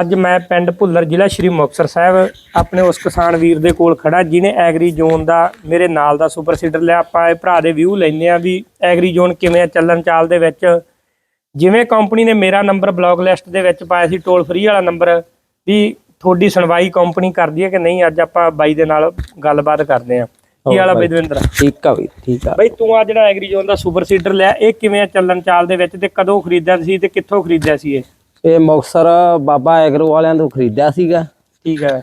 ਅੱਜ ਮੈਂ ਪਿੰਡ ਭੁੱਲਰ ਜ਼ਿਲ੍ਹਾ ਸ਼੍ਰੀ ਮੁਕਤਸਰ ਸਾਹਿਬ ਆਪਣੇ ਉਸ ਕਿਸਾਨ ਵੀਰ ਦੇ ਕੋਲ ਖੜਾ ਜਿਹਨੇ ਐਗਰੀ ਜ਼ੋਨ ਦਾ ਮੇਰੇ ਨਾਲ ਦਾ ਸੁਪਰ ਸੀਡਰ ਲਿਆ। ਆਪਾਂ ਇਹ ਭਰਾ ਦੇ ਵਿਊ ਲੈਂਦੇ ਆ ਵੀ ਐਗਰੀ ਜ਼ੋਨ ਕਿਵੇਂ ਆ ਚੱਲਣ ਚਾਲ ਦੇ ਵਿੱਚ। ਜਿਵੇਂ ਕੰਪਨੀ ਨੇ ਮੇਰਾ ਨੰਬਰ ਬਲੌਕ ਲਿਸਟ ਦੇ ਵਿੱਚ ਪਾਇਆ ਸੀ ਟੋਲ ਫ੍ਰੀ ਵਾਲਾ ਨੰਬਰ ਵੀ ਤੁਹਾਡੀ ਸੁਣਵਾਈ ਕੰਪਨੀ ਕਰਦੀ ਹੈ ਕਿ ਨਹੀਂ ਅੱਜ ਆਪਾਂ ਬਾਈ ਦੇ ਨਾਲ ਗੱਲਬਾਤ ਕਰਦੇ ਆ ਕੀ ਵਾਲਾ ਬਈ? ਦਵਿੰਦਰ ਠੀਕ ਆ ਵੀ ਠੀਕ ਆ। ਬਈ ਤੂੰ ਆ ਜਿਹੜਾ ਐਗਰੀ ਜ਼ੋਨ ਦਾ ਸੁਪਰ ਸੀਡਰ ਲਿਆ ਇਹ ਕਿਵੇਂ ਆ ਚੱਲਣ ਚਾਲ ਦੇ ਵਿੱਚ ਤੇ ਕਦੋਂ ਖਰੀਦਿਆ ਸੀ ਤੇ ਕਿੱਥੋਂ ਖਰੀਦਿਆ ਸੀ ਇਹ? ਇਹ ਮੁਕਸਰ ਬਾਬਾ ਐਗਰੋ ਵਾਲਿਆਂ ਤੋਂ ਖਰੀਦਿਆ ਸੀਗਾ। ਠੀਕ ਹੈ।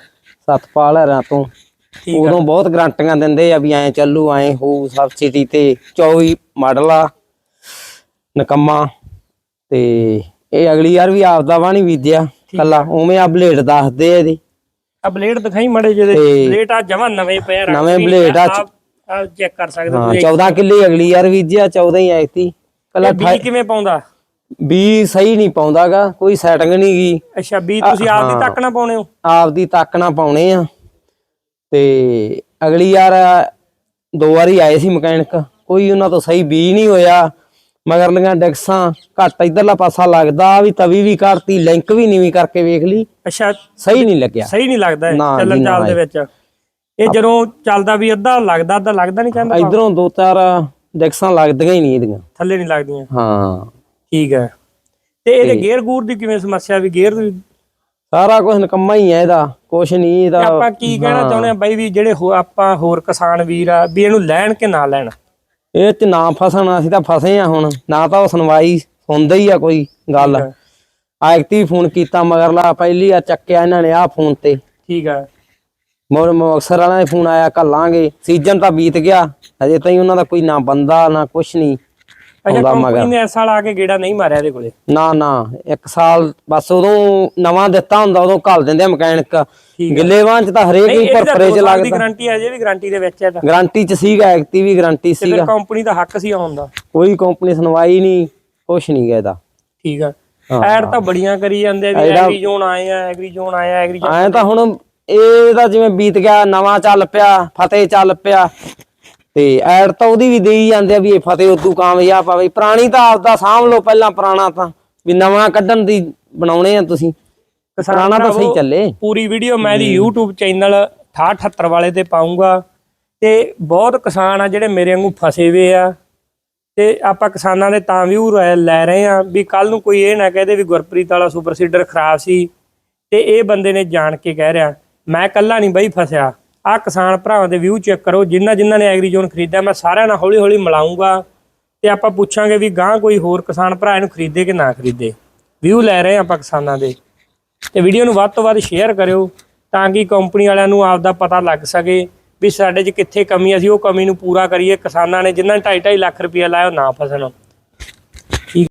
ਸਤਪਾਲ ਹਰਾਂ ਤੋਂ। ਉਦੋਂ ਬਹੁਤ ਗਰੰਟੀਆਂ ਦਿੰਦੇ ਆ ਵੀ ਐਂ ਚੱਲੂ ਐਂ ਹੋਊ ਸਬਸਿਡੀ ਤੇ 24 ਮਾਡਲ ਆ ਨਕਮਾ। ਤੇ ਇਹ ਅਗਲੀ ਵਾਰ ਵੀ ਆਪਦਾ ਵਾ ਨਹੀਂ ਬੀਜਿਆ ਕੱਲਾ। ਉਵੇਂ ਆ ਬਲੇਡ ਦੱਸਦੇ ਇਹਦੇ। ਆ ਬਲੇਡ ਦਿਖਾਈ ਮੜੇ ਜਿਹਦੇ ਬਲੇਡ ਆ ਜਮਾ ਨਵੇਂ ਪਏ ਨਵੇਂ ਬਲੇਡ ਆ ਚੈੱਕ ਕਰ ਸਕਦੇ ਹਾਂ ਤੁਸੀਂ 14 ਕਿੱਲੇ ਅਗਲੀ ਵਾਰ ਬੀਜਿਆ 14 ਹੀ ਐਤੀ ਕੱਲਾ ਇਹ ਬੀਜ ਕਿਵੇਂ ਪਾਉਂਦਾ? ਵੀ ਸਹੀ ਨਹੀਂ ਪਾਉਂਦਾਗਾ ਕੋਈ ਸੈਟਿੰਗ ਨਹੀਂ ਗਈ ਅੱਛਾ ਬੀਜ ਤੁਸੀਂ ਆਪ ਦੀ ਤੱਕ ਨਾ ਪਾਉਣੇ ਹੋ? ਆਪਦੀ ਤੱਕ ਨਾ ਪਾਉਣੇ ਆ। ਤੇ ਅਗਲੀ ਯਾਰ ਦੋ ਵਾਰੀ ਆਏ ਸੀ ਮਕੈਨਿਕ ਕੋਈ ਉਹਨਾਂ ਤੋਂ ਸਹੀ ਬੀ ਨਹੀਂ ਹੋਇਆ। ਮਗਰਲੀਆਂ ਡੈਕਸਾਂ ਘੱਟ ਇਧਰਲਾ ਪਾਸਾ ਲੱਗਦਾ ਵੀ ਤਵੀ ਵੀ ਕੱਢਤੀ ਲਿੰਕ ਵੀ ਨੀਵੀਂ ਕਰਕੇ ਵੇਖ ਲਈ। ਅੱਛਾ ਸਹੀ ਨਹੀਂ ਲੱਗਿਆ। ਸਹੀ ਨਹੀਂ ਲੱਗਦਾ ਚੱਲਣ ਚਾਲ ਦੇ ਵਿੱਚ। ਇਹ ਜਦੋਂ ਚੱਲਦਾ ਵੀ ਅੱਧਾ ਲੱਗਦਾ ਅੱਧਾ ਲੱਗਦਾ ਨਹੀਂ ਕਹਿੰਦਾ ਇਧਰੋਂ ਦੋ ਚਾਰ ਡੈਕਸਾਂ ਲੱਗਦੀਆਂ ਹੀ ਨਹੀਂ ਇਹਦੀਆਂ। ਥੱਲੇ ਨਹੀਂ ਲੱਗਦੀਆਂ। ਹਾਂ। ਠੀਕ ਹੈ। ਤੇ ਇਹਦੇ ਗੇਅਰ ਗੂਰ ਦੀ ਕਿਵੇਂ ਸਮੱਸਿਆ ਵੀ ਗੇਅਰ ਦੀ? ਸਾਰਾ ਕੁਝ ਨਕਮਾ ਹੀ ਹੈ ਇਹਦਾ ਕੁਛ ਨਹੀਂ ਇਹਦਾ। ਆਪਾਂ ਕੀ ਕਹਿਣਾ ਚਾਹੁੰਦੇ ਆ ਬਾਈ ਵੀ ਜਿਹੜੇ ਆਪਾਂ ਹੋਰ ਕਿਸਾਨ ਵੀਰ ਆ ਵੀ ਇਹਨੂੰ ਲੈਣ ਕਿ ਨਾ ਲੈਣ? ਇਹ ਚ ਨਾ ਫਸਣ ਅਸੀਂ ਤਾਂ ਫਸੇ ਆ ਹੁਣ। ਨਾ ਤਾਂ ਉਹ ਸੁਣਵਾਈ ਸੁਣਦਾ ਹੀ ਆ ਕੋਈ ਗੱਲ। ਆਇਕਤੀ ਫੋਨ ਕੀਤਾ ਮਗਰਲਾ ਪਹਿਲੀ ਆ ਚੱਕਿਆ ਇਹਨਾਂ ਨੇ ਆ ਫੋਨ ਤੇ। ਠੀਕ ਆ ਮੋਰ ਅਕਸਰ ਵਾਲਾ ਫੋਨ ਆਇਆ ਕੱਲਾਂਗੇ ਸੀਜ਼ਨ ਤਾਂ ਬੀਤ ਗਿਆ ਅਜੇ ਤਾਈਂ ਉਹਨਾਂ ਦਾ ਕੋਈ ਨਾ ਬੰਦਾ ਨਾ ਕੁਛ ਨਹੀਂ। ਅੱਛਾ ਆਉਂਦਾ ਕੰਪਨੀ ਮਗਰ। ਨੇ ਇਸ ਸਾਲ ਆ ਕੇ ਗੇੜਾ ਨਹੀਂ ਮਾਰਿਆ ਇਹਦੇ ਕੋਲੇ? ਨਾ ਨਾ ਇੱਕ ਸਾਲ ਬਸ ਉਦੋਂ ਨਵਾਂ ਦਿੱਤਾ ਹੁੰਦਾ ਉਦੋਂ ਘੱਲ ਦਿੰਦੇ ਆ ਮਕੈਨਿਕ। ਗਿੱਲੇਵਾਂ ਚ ਤਾਂ ਹਰੇਕ ਹੀ ਪਰ ਫਰੇਜ ਦੀ ਲੱਗਦਾ। ਗਾਰੰਟੀ ਹੈ ਜੇ ਵੀ ਗਾਰੰਟੀ ਦੇ ਵਿੱਚ ਹੈ ਤਾਂ। ਗਾਰੰਟੀ ਚ ਸੀਗਾ ਐਕਟੀ ਵੀ ਗਾਰੰਟੀ ਤੇ ਫਿਰ ਸੀਗਾ। ਕੰਪਨੀ ਦਾ ਹੱਕ ਸੀ ਆਉਣ ਦਾ। ਕੋਈ ਕੰਪਨੀ ਸੁਣਵਾਈ ਨਹੀਂ ਕੁਛ ਨਹੀਂ ਗਿਆ ਇਹਦਾ। ਠੀਕ ਆ। ਐਡ ਤਾਂ ਬੜੀਆਂ ਕਰੀ ਜਾਂਦੇ ਆ ਵੀ ਐਗਰੀ ਜ਼ੋਨ ਆਏ ਆ ਐਗਰੀ ਜ਼ੋਨ ਆਇਆ ਐਗਰੀ ਐ ਤਾਂ ਹੁਣ ਇਹ ਤਾਂ ਜਿਵੇਂ ਬੀਤ ਗਿਆ ਨਵਾਂ ਚੱਲ ਪਿਆ ਫਤਿਹ ਚੱਲ ਪਿਆ। ਤੇ ਐਡ ਤਾਂ ਉਹਦੀ ਵੀ ਦੇਈ ਜਾਂਦੇ ਆ ਵੀ ਇਹ ਫਤਿਹ ਉਦੋਂ ਕਾਮਯਾਬ ਆ ਬਈ। ਪੁਰਾਣੀ ਤਾਂ ਆਪਦਾ ਸਾਂਭ ਲਓ ਪਹਿਲਾਂ ਪੁਰਾਣਾ ਤਾਂ। ਵੀ ਨਵਾਂ ਕੱਢਣ ਦੀ ਬਣਾਉਣੇ ਆ ਤੁਸੀਂ। ਪੁਰਾਣਾ ਤਾਂ ਸਹੀ ਚੱਲੇ। ਪੂਰੀ ਵੀਡੀਓ ਮੈਂ ਇਹਦੀ YouTube ਚੈਨਲ 6878 ਵਾਲੇ ਤੇ ਪਾਉਂਗਾ। ਤੇ ਬਹੁਤ ਕਿਸਾਨ ਆ ਜਿਹੜੇ ਮੇਰੇ ਵਾਂਗੂ ਫਸੇ ਹੋਏ ਆ। ਤੇ ਆਪਾਂ ਕਿਸਾਨਾਂ ਦੇ ਤਾਂ ਵੀ ਲੈ ਰਹੇ ਆ ਵੀ ਕੱਲ ਨੂੰ ਕੋਈ ਇਹ ਨਾ ਕਹਦੇ ਵੀ ਗੁਰਪ੍ਰੀਤ ਵਾਲਾ ਸੁਪਰ ਸੀਡਰ ਖਰਾਬ ਸੀ। ਤੇ ਇਹ ਬੰਦੇ ਨੇ ਜਾਣ ਕੇ ਕਹਿ ਰਿਹਾ, ਮੈਂ ਕੱਲਾ ਨਹੀਂ ਬਈ ਫਸਿਆ। ਆ ਕਿਸਾਨ ਭਰਾਵਾਂ ਦੇ ਵਿਊ ਚੈੱਕ ਕਰੋ ਜਿਨ੍ਹਾਂ ਜਿਨ੍ਹਾਂ ਨੇ ਐਗਰੀ ਜ਼ੋਨ ਖਰੀਦਿਆ, ਮੈਂ ਸਾਰਿਆਂ ਨਾਲ ਹੌਲੀ ਹੌਲੀ ਮਿਲਾਉਂਗਾ ਤੇ ਆਪਾਂ ਪੁੱਛਾਂਗੇ ਵੀ ਗਾਂ ਕੋਈ ਹੋਰ ਕਿਸਾਨ ਭਰਾ ਇਹਨੂੰ ਖਰੀਦੇ ਕਿ ਨਾ ਖਰੀਦੇ। ਵਿਊ ਲੈ ਰਹੇ ਆ ਆਪਾਂ ਕਿਸਾਨਾਂ ਦੇ। ਤੇ ਵੀਡੀਓ ਨੂੰ ਵੱਧ ਤੋਂ ਵੱਧ ਸ਼ੇਅਰ ਕਰਿਓ ਤਾਂ ਕਿ ਕੰਪਨੀ ਵਾਲਿਆਂ ਨੂੰ ਆਪ ਦਾ ਪਤਾ ਲੱਗ ਸਕੇ ਵੀ ਸਾਡੇ 'ਚ ਕਿੱਥੇ ਕਮੀ ਅਸੀਂ ਉਹ ਕਮੀ ਨੂੰ ਪੂਰਾ ਕਰੀਏ, ਕਿਸਾਨਾਂ ਨੇ ਜਿਨ੍ਹਾਂ ਨੇ 2.5 ਲੱਖ ਰੁਪਏ ਲਾਇਆ ਉਹ ਨਾ ਫਸਣ।